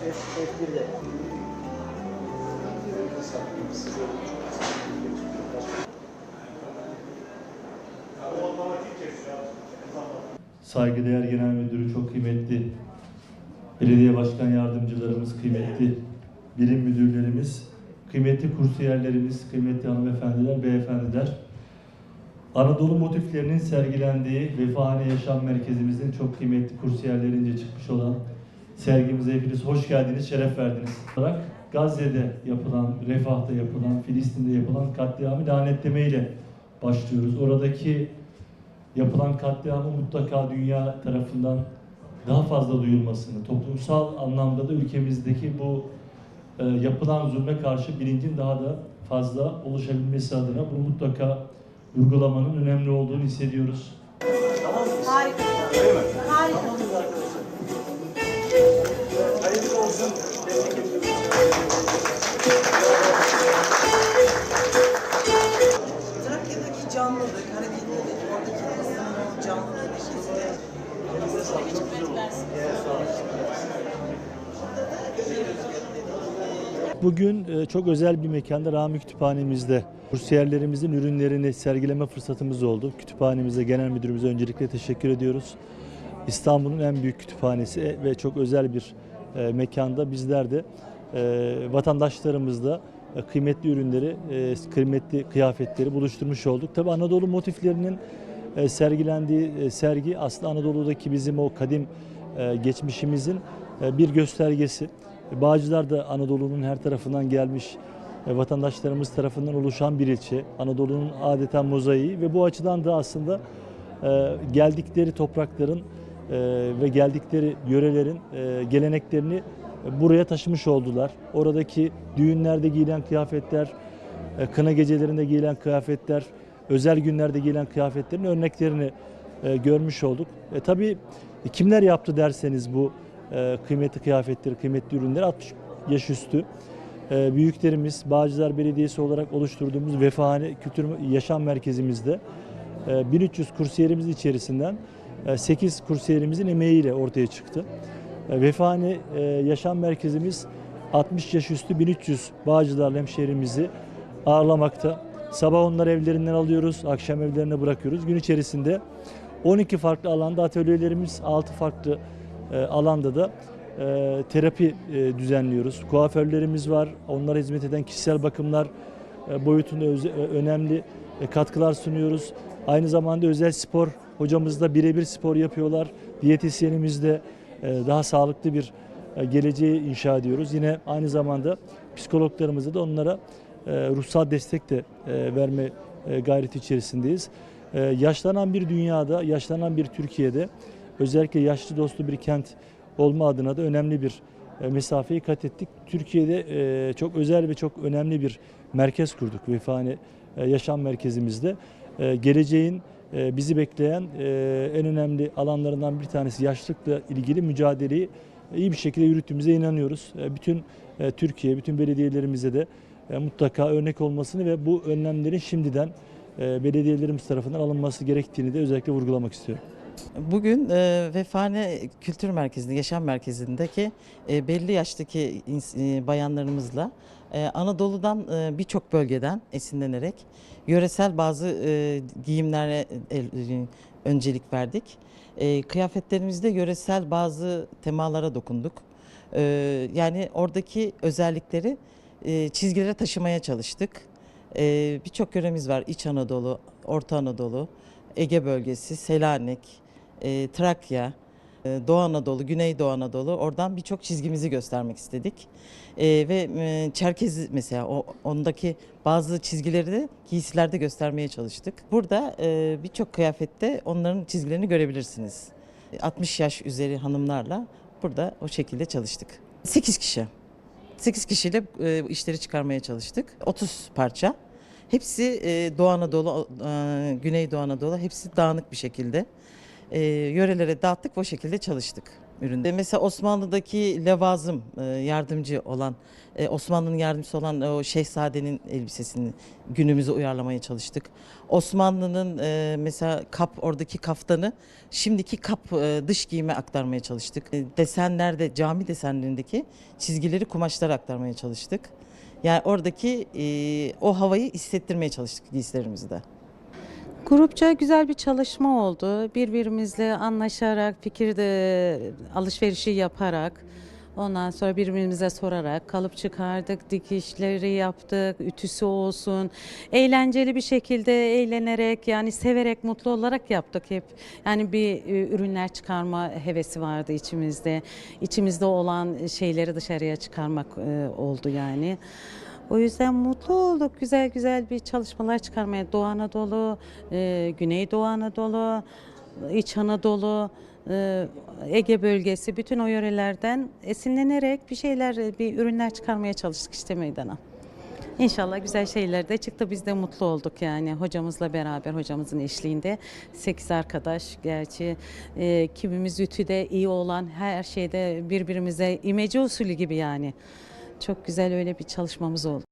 birde. Saygıdeğer Genel Müdürü çok kıymetli, belediye başkan yardımcılarımız kıymetli, birim müdürlerimiz, kıymetli kursiyerlerimiz, kıymetli hanımefendiler, beyefendiler. Anadolu motiflerinin sergilendiği Vefahane Yaşam Merkezimizin çok kıymetli kursiyerlerince çıkmış olan sergimize hepiniz hoş geldiniz, şeref verdiniz. Olarak Gazze'de yapılan, Refah'ta yapılan, Filistin'de yapılan katliamı lanetlemeyle başlıyoruz. Oradaki yapılan katliamı mutlaka dünya tarafından daha fazla duyulmasını, toplumsal anlamda da ülkemizdeki bu e, yapılan zulme karşı bilincin daha da fazla oluşabilmesi adına bunu mutlaka vurgulamanın önemli olduğunu hissediyoruz. Harika. Harika. Olsun. Trakya'daki canlılık, hareketlilik, oradaki insanın canlılığı olun. Bugün e, çok özel bir mekanda Rami Kütüphanemizde kursiyerlerimizin ürünlerini sergileme fırsatımız oldu. Kütüphanemize, genel müdürümüze öncelikle teşekkür ediyoruz. İstanbul'un en büyük kütüphanesi ve çok özel bir e, mekanda bizler de e, vatandaşlarımızla e, kıymetli ürünleri, e, kıymetli kıyafetleri buluşturmuş olduk. Tabii Anadolu motiflerinin e, sergilendiği e, sergi aslında Anadolu'daki bizim o kadim e, geçmişimizin e, bir göstergesi. Bağcılar da Anadolu'nun her tarafından gelmiş e, vatandaşlarımız tarafından oluşan bir ilçe. Anadolu'nun adeta mozaiği ve bu açıdan da aslında e, geldikleri toprakların e, ve geldikleri yörelerin e, geleneklerini buraya taşımış oldular. Oradaki düğünlerde giyilen kıyafetler, e, kına gecelerinde giyilen kıyafetler, özel günlerde giyilen kıyafetlerin örneklerini e, görmüş olduk. E, tabii kimler yaptı derseniz bu kıymetli kıyafetleri, kıymetli ürünleri 60 yaş üstü büyüklerimiz Bağcılar Belediyesi olarak oluşturduğumuz Vefahane Kültür Yaşam Merkezimizde e, 1300 kursiyerimiz içerisinden 8 kursiyerimizin emeğiyle ortaya çıktı. E, Vefahane e, Yaşam Merkezimiz 60 yaş üstü 1300 Bağcılar hemşehrimizi ağırlamakta. Sabah onları evlerinden alıyoruz, akşam evlerine bırakıyoruz. Gün içerisinde 12 farklı alanda atölyelerimiz, 6 farklı e, alanda da e, terapi e, düzenliyoruz. Kuaförlerimiz var, onlara hizmet eden kişisel bakımlar e, boyutunda e, önemli e, katkılar sunuyoruz. Aynı zamanda özel spor hocamız da birebir spor yapıyorlar. Diyetisyenimiz de e, daha sağlıklı bir e, geleceği inşa ediyoruz. Yine aynı zamanda psikologlarımıza da onlara e, ruhsal destek de verme gayreti içerisindeyiz. Yaşlanan bir dünyada, yaşlanan bir Türkiye'de özellikle yaşlı dostu bir kent olma adına da önemli bir mesafeyi kat ettik. Türkiye'de çok özel ve çok önemli bir merkez kurduk Vefane Yaşam Merkezimizde. Geleceğin bizi bekleyen e, en önemli alanlarından bir tanesi yaşlılıkla ilgili mücadeleyi iyi bir şekilde yürüttüğümüze inanıyoruz. E, Bütün e, Türkiye, bütün belediyelerimize de e, mutlaka örnek olmasını ve bu önlemlerin şimdiden belediyelerimiz tarafından alınması gerektiğini de özellikle vurgulamak istiyorum. Bugün e, Vefane Kültür Merkezi'nde, Yaşam Merkezi'ndeki e, belli yaştaki e, bayanlarımızla e, Anadolu'dan e, birçok bölgeden esinlenerek yöresel bazı e, giyimlere e, öncelik verdik. Kıyafetlerimizde yöresel bazı temalara dokunduk. Yani oradaki özellikleri çizgilere taşımaya çalıştık. E, birçok yöremiz var. İç Anadolu, Orta Anadolu, Ege bölgesi, Selanik, Trakya, Doğu Anadolu, Güneydoğu Anadolu oradan birçok çizgimizi göstermek istedik. E, ve e, Çerkez mesela ondaki bazı çizgileri de giysilerde göstermeye çalıştık. Burada e, birçok kıyafette onların çizgilerini görebilirsiniz. 60 yaş üzeri hanımlarla burada o şekilde çalıştık. 8 kişi. 8 kişiyle e, işleri çıkarmaya çalıştık. 30 parça. Hepsi e, Doğu Anadolu, e, Güneydoğu Anadolu hepsi dağınık bir şekilde. E, yörelere dağıttık o şekilde çalıştık. üründe. E, Mesela Osmanlı'daki levazım e, yardımcı olan, e, Osmanlı'nın yardımcısı olan o şehzadenin elbisesini günümüze uyarlamaya çalıştık. Osmanlı'nın e, mesela kap oradaki kaftanı şimdiki kap e, dış giyime aktarmaya çalıştık. E, Desenlerde cami desenlerindeki çizgileri kumaşlara aktarmaya çalıştık. Yani oradaki e, o havayı hissettirmeye çalıştık giysilerimizde. Grupça güzel bir çalışma oldu. Birbirimizle anlaşarak, fikirde alışverişi yaparak, ondan sonra birbirimize sorarak kalıp çıkardık, dikişleri yaptık, ütüsü olsun. Eğlenceli bir şekilde eğlenerek yani severek, mutlu olarak yaptık hep. Yani bir e, ürünler çıkarma hevesi vardı içimizde. İçimizde olan şeyleri dışarıya çıkarmak e, oldu yani. O yüzden mutlu olduk. Güzel güzel bir çalışmalar çıkarmaya. Doğu Anadolu, e, Güneydoğu Anadolu, İç Anadolu, e, Ege bölgesi bütün o yörelerden esinlenerek bir şeyler, bir ürünler çıkarmaya çalıştık işte meydana. İnşallah güzel şeyler de çıktı. Biz de mutlu olduk yani hocamızla beraber, hocamızın eşliğinde. 8 arkadaş gerçi e, kimimiz ütüde iyi olan her şeyde birbirimize imece usulü gibi yani. Çok güzel öyle bir çalışmamız oldu.